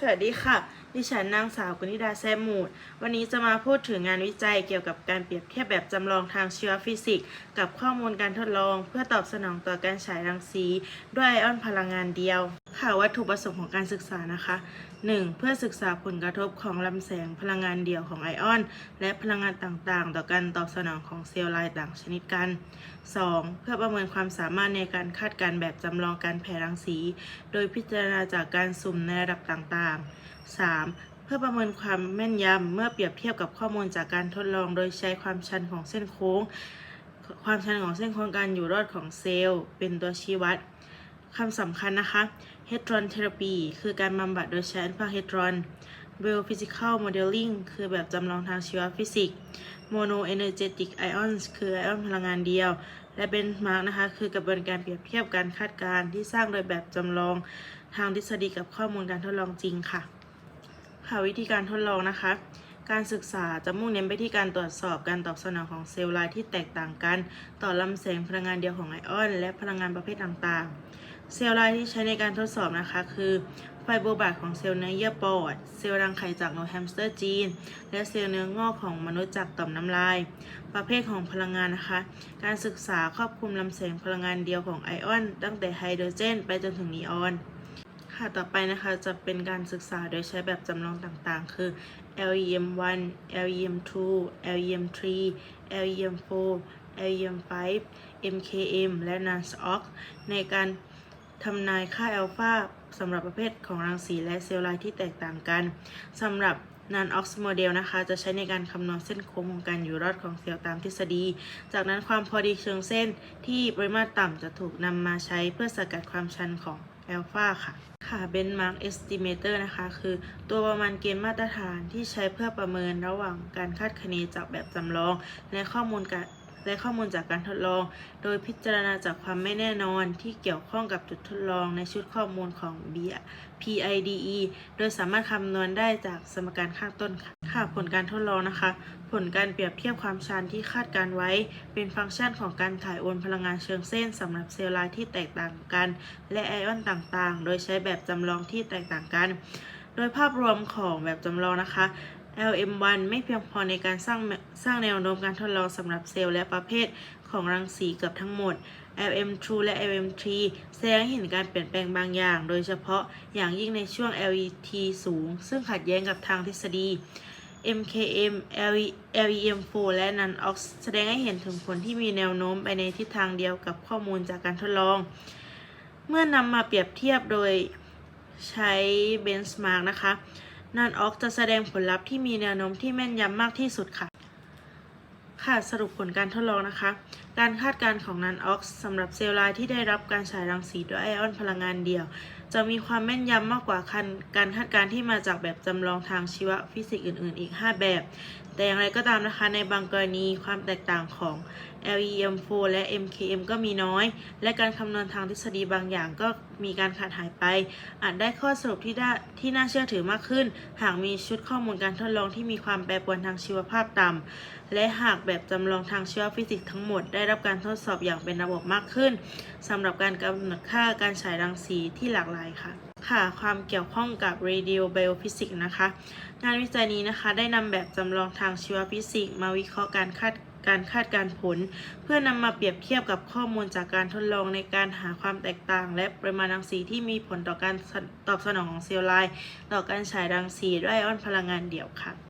สวัสดีค่ะ ดิฉันนางสาวกุณิดาแซมมูด วันนี้จะมาพูดถึงงานวิจัยเกี่ยวกับการเปรียบเทียบแบบจำลองทางชีวฟิสิกส์กับข้อมูลการทดลอง เพื่อตอบสนองต่อการฉายรังสี ด้วยไอออนพลังงานเดียว ค่ะวัตถุประสงค์ของการศึกษานะคะ 1. เพื่อศึกษาผลกระทบของลำแสงพลังงานเดี่ยวของไอออน และพลังงานต่างๆ ต่อการตอบสนองของเซลล์ลายต่างชนิดกัน 2. เพื่อประเมินความสามารถในการคาดการณ์แบบจำลองการแผ่รังสี โดยพิจารณาจากการสุ่มในระดับต่างๆ 3. เพื่อประเมินความแม่นยำเมื่อเปรียบเทียบกับข้อมูลจากการทดลองโดยใช้ความชันของเส้นโค้ง ความชันของเส้นโค้งการอยู่รอดของเซลล์ เป็นตัวชี้วัดคำสำคัญนะคะ h e d r o n therapy คือการบำบัดโดยใช้อัลฟา h e d r o n biophysical modeling คือแบบจำลองทางชีวฟิสิกส์ monoenergetic ions คือไอออนพลังงานเดียว และ benchmark นะคะ คือกระบวนการเปรียบเทียบการคาดการณ์ที่สร้างโดยแบบจำลองทางทฤษฎีกับข้อมูลการทดลองจริงค่ะ ค่ะวิธีการทดลองนะคะ การศึกษาจะมุ่งเน้นไปที่การตรวจสอบการตอบสนองของเซลล์ลายที่แตกต่างกัน ต่อลำแสงพลังงานเดียวของไอออน และพลังงานประเภทต่างๆ เซลล์ลายที่ใช้ในการทดสอบนะคะ คือไฟโบบาดของเซลล์เนื้อเยื่อปอด เซลล์รังไข่จากนแฮมสเตอร์จีน และเซลล์เนื้องอกของมนุษย์จากต่อมน้ำลาย ประเภทของพลังงานนะคะ การศึกษาครอบคลุมลำแสงพลังงานเดียวของไอออน ตั้งแต่ไฮโดรเจน ไปจนถึงนีออน ค่ะต่อไปนะคะจะเป็นการศึกษาโดยใช้แบบจำลองต่างๆ คือ LEM1 LEM2 LEM3 LEM4 LEM5 MKM และ NANSOC ในการทำนายค่าอัลฟาสำหรับประเภทของรังสีและเซลล์ลายที่แตกต่างกันสำหรับ NANOX model นะคะ จะใช้ในการคำนวณเส้นโค้งของการอยู่รอดของเซลล์ตามทฤษฎี จากนั้นความพอดีเชิงเส้นที่ปริมาตรต่ำจะถูกนำมาใช้เพื่อสกัดความชันของ อัลฟาค่ะ ค่ะ Benchmark Estimator นะคะ คือตัวประมาณเกณฑ์มาตรฐานที่ใช้เพื่อประเมินระหว่างการคาดคะเนจากแบบจำลอง และข้อมูลการ และข้อมูลจากการทดลอง โดยพิจารณาจากความไม่แน่นอนที่เกี่ยวข้องกับจุดทดลองในชุดข้อมูลของ B PIDE โดยสามารถคำนวณได้จากสมการข้างต้นค่ะค่ะผลการทดลองนะคะ ผลการเปรียบเทียบความชันที่คาดการไว้ เป็นฟังก์ชันของการถ่ายโอนพลังงานเชิงเส้นสำหรับเซลล์ลายที่แตกต่างกัน และไอออนต่างๆ โดยใช้แบบจำลองที่แตกต่างกัน โดยภาพรวมของแบบจำลองนะคะ LM1 ไม่เพียงพอในการสร้างสร้างแนวโน้มการทดลองสำหรับเซลล์และประเภทของรังสีเกือบทั้งหมด LM2 และ LM3 แสดงให้เห็นการเปลี่ยนแปลงบางอย่าง โดยเฉพาะอย่างยิ่งในช่วง LET สูง ซึ่งขัดแย้งกับทางทฤษฎี MKM LE LEM4 และ NANOX แสดงให้เห็นถึงผลที่มีแนวโน้มไปในทิศทางเดียวกับข้อมูลจากการทดลอง เมื่อนำมาเปรียบเทียบโดยใช้ benchmark นะคะ นันออกจะแสดงผลลัพธ์ที่มีแนวโน้มที่แม่นยำมากที่สุดค่ะ ค่ะสรุปผลการทดลองนะคะ การคาดการณ์ของนันออกสำหรับเซลล์ลายที่ได้รับการฉายรังสีด้วยไอออนพลังงานเดียว จะมีความแม่นยำมากกว่าการคาดการณ์ที่มาจากแบบจำลองทางชีวฟิสิกส์อื่น ๆ อีก 5 แบบ แต่อย่างไรก็ตามนะคะในบางกรณีความแตกต่างของ LEM4 และ MKM ก็มีน้อย และการคำนวณทางทฤษฎีบางอย่างก็มีการขาดหายไป อาจได้ข้อสรุปที่ได้ที่น่าเชื่อถือมากขึ้น หากมีชุดข้อมูลการทดลองที่มีความแปรปรวนทางชีวภาพต่ำและหากแบบจำลองทางชีวฟิสิกส์ทั้งหมดได้รับการทดสอบอย่างเป็นระบบมากขึ้นสำหรับการกำหนดค่าการฉายรังสีที่หลากหลายค่ะค่ะความเกี่ยวข้องกับ radio biophysics นะคะ งานวิจัยนี้นะคะได้นำแบบจำลองทางชีวฟิสิกส์มาวิเคราะห์การคาด การคาดการผล เพื่อนำมาเปรียบเทียบกับข้อมูลจากการทดลองในการหาความแตกต่าง และปริมาณรังสีที่มีผลต่อการตอบสนองของเซลล์ลายต่อการฉายรังสีด้วยไอออนพลังงานเดี่ยวค่ะ